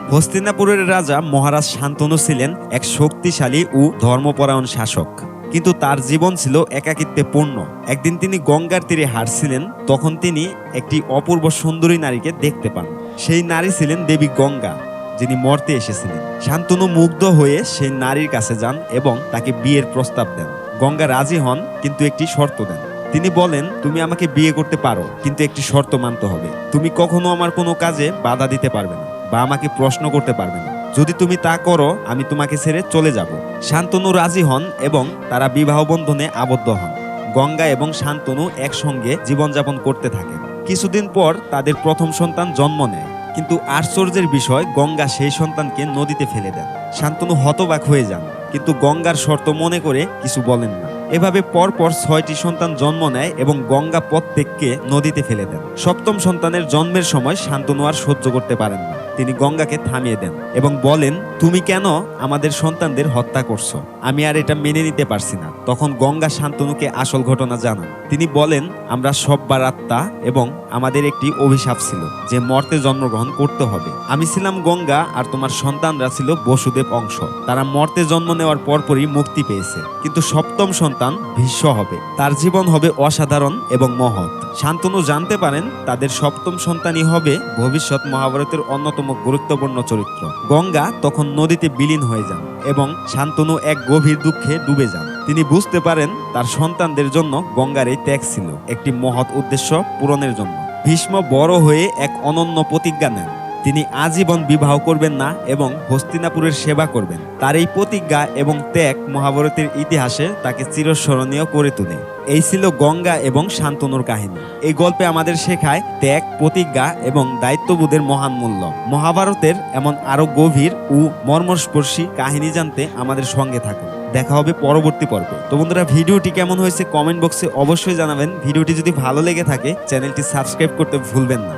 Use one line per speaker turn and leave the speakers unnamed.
হস্তিনাপুরের রাজা মহারাজ শান্তনু ছিলেন এক শক্তিশালী ও ধর্মপরায়ণ শাসক। কিন্তু তার জীবন ছিল একাকিত্বে পূর্ণ। একদিন তিনি গঙ্গার তীরে হাঁটছিলেন, তখন তিনি একটি অপূর্ব সুন্দরী নারীকে দেখতে পান। সেই নারী ছিলেন দেবী গঙ্গা, যিনি মর্তে এসেছিলেন। শান্তনু মুগ্ধ হয়ে সেই নারীর কাছে যান এবং তাকে বিয়ের প্রস্তাব দেন। গঙ্গা রাজি হন, কিন্তু একটি শর্ত দেন। তিনি বলেন, তুমি আমাকে বিয়ে করতে পারো, কিন্তু একটি শর্ত মানতে হবে। তুমি কখনো আমার কোনো কাজে বাধা দিতে পারবে না। বা আমাকে প্রশ্ন করতে পারবে না। যদি তুমি তা করো, আমি তোমাকে ছেড়ে চলে যাব। শান্তনু রাজি হন এবং তারা বিবাহ বন্ধনে আবদ্ধ হন। গঙ্গা এবং শান্তনু একসঙ্গে জীবনযাপন করতে থাকেন। কিছুদিন পর তাদের প্রথম সন্তান জন্ম নেয়। কিন্তু আশ্চর্যের বিষয়, গঙ্গা সেই সন্তানকে নদীতে ফেলে দেন। শান্তনু হতবাক হয়ে যান, কিন্তু গঙ্গার শর্ত মনে করে কিছু বলেন না। এভাবে পরপর ছয়টি সন্তান জন্ম নেয় এবং গঙ্গা প্রত্যেককে নদীতে ফেলে দেন। সপ্তম সন্তানের জন্মের সময় শান্তনু আর সহ্য করতে পারেন না। তিনি গঙ্গাকে থামিয়ে দেন এবং বলেন, তুমি কেন আমাদের সন্তানদের হত্যা করছ? আমি আর এটা মেনে নিতে পারছি না। তখন গঙ্গা শান্তনুকে আসল ঘটনা জানান। তিনি বলেন, আমরা সব্বার আত্মা এবং আমাদের একটি অভিশাপ ছিল যে মর্তে জন্মগ্রহণ করতে হবে। আমি ছিলাম গঙ্গা আর তোমার সন্তানরা ছিল বসুদেব অংশ। তারা মর্তে জন্ম নেওয়ার পরপরই মুক্তি পেয়েছে। কিন্তু সপ্তম সন্তান ভীষ্ম হবে। তার জীবন হবে অসাধারণ এবং মহৎ। শান্তনু জানতে পারেন, তাদের সপ্তম সন্তানই হবে ভবিষ্যৎ মহাভারতের অন্যতম গুরুত্বপূর্ণ চরিত্র। গঙ্গা তখন নদীতে বিলীন হয়ে যান এবং শান্তনু এক গভীর দুঃখে ডুবে যান। তিনি বুঝতে পারেন তার সন্তানদের জন্য গঙ্গার এই ত্যাগ ছিল একটি মহৎ উদ্দেশ্য পূরণের জন্য। ভীষ্ম বড় হয়ে এক অনন্য প্রতিজ্ঞা নেন। তিনি আজীবন বিবাহ করবেন না এবং হস্তিনাপুরের সেবা করবেন। তার এই প্রতিজ্ঞা এবং ত্যাগ মহাভারতের ইতিহাসে তাকে চিরস্মরণীয় করে তোলে। এই ছিল গঙ্গা এবং শান্তনুর কাহিনী। এই গল্পে আমাদের শেখায় ত্যাগ, প্রতিজ্ঞা এবং দায়িত্ববোধের মহান মূল্য। মহাভারতের এমন আরও গভীর ও মর্মস্পর্শী কাহিনী জানতে আমাদের সঙ্গে থাকুন। দেখা হবে পরবর্তী পর্বে। তো বন্ধুরা, ভিডিওটি কেমন হয়েছে কমেন্ট বক্সে অবশ্যই জানাবেন। ভিডিওটি যদি ভালো লেগে থাকে, চ্যানেলটি সাবস্ক্রাইব করতে ভুলবেন না।